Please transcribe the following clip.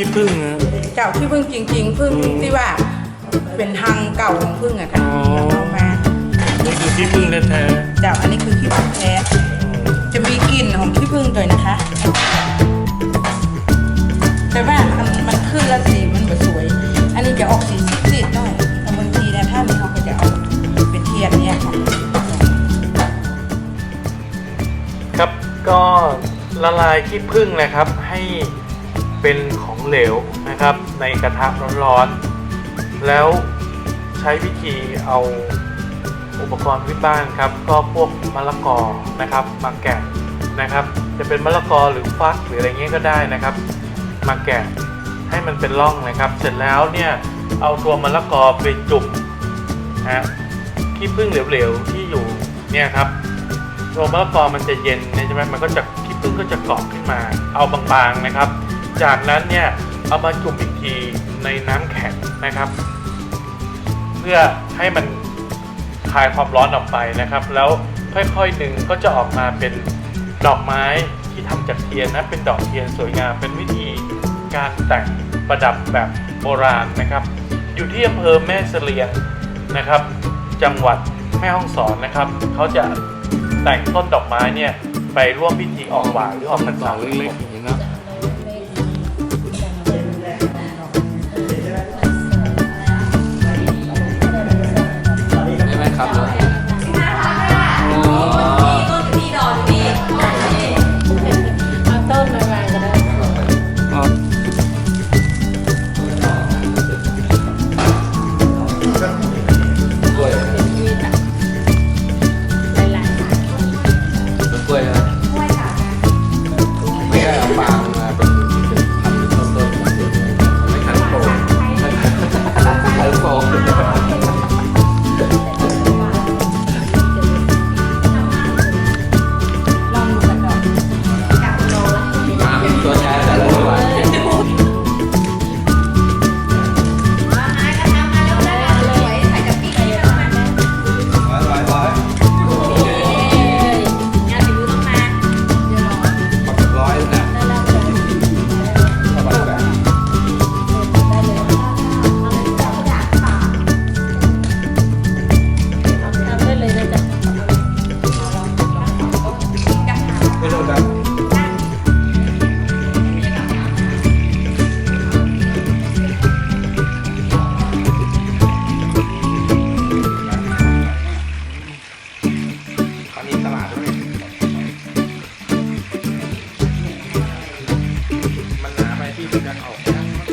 ขี้ผึ้งนะเจ้าที่พึ่งจริง ๆ พึ่งอืมที่ว่าเป็นทางเก่าของพึ่งอะค่ะอ๋อแล้วเอามานี่คือขี้ผึ้งแท้เจ้าอันนี้คือขี้พึ่งแท้ จะมีกลิ่นของขี้พึ่งด้วยนะคะ แต่ว่ามันมันขึ้นแล้วสีมันแบบสวย อันนี้จะออกสีซีดๆหน่อยแต่บางทีนะถ้ามีเขาก็จะเอาเป็นเทียนเนี่ยค่ะๆครับก็ละลายขี้ผึ้งนะครับให้ เป็นของเหลวนะครับ ในกระทะร้อนๆ แล้วใช้วิธีเอาอุปกรณ์ที่บ้านครับ ก็พวกมะละกอนะครับมาแกะนะครับ จะเป็นมะละกอหรือฟักหรืออะไรเงี้ยก็ได้นะครับ มาแกะให้มันเป็นร่องนะครับ เสร็จแล้วเนี่ยเอาตัวมะละกอไปจุ่มนะฮะขี้ผึ้งเหลวๆที่อยู่เนี่ยครับตัวมะละกอมันจะเย็นใช่ไหมมันก็จะขี้ผึ้งก็จะเกาะขึ้นมา เอาบางๆนะครับ จากนั้นเนี่ยเอามาจุ่มอีกทีในน้ำแข็งนะครับ เพื่อให้มันคลายความร้อนออกไปนะครับ แล้วค่อยๆดึงก็จะออกมาเป็นดอกไม้ที่ทำจากเทียนนะเป็นดอกเทียนสวยงามเป็นวิธีการแต่งประดับแบบโบราณนะครับ อยู่ที่อำเภอแม่เสลียงนะครับ จังหวัดแม่ฮ่องสอนนะครับเขาจะแต่งต้นดอกไม้เนี่ยไปร่วมพิธีออกหวานหรือออกพรรษาเล็กๆ ที่กำลังออกนะครับ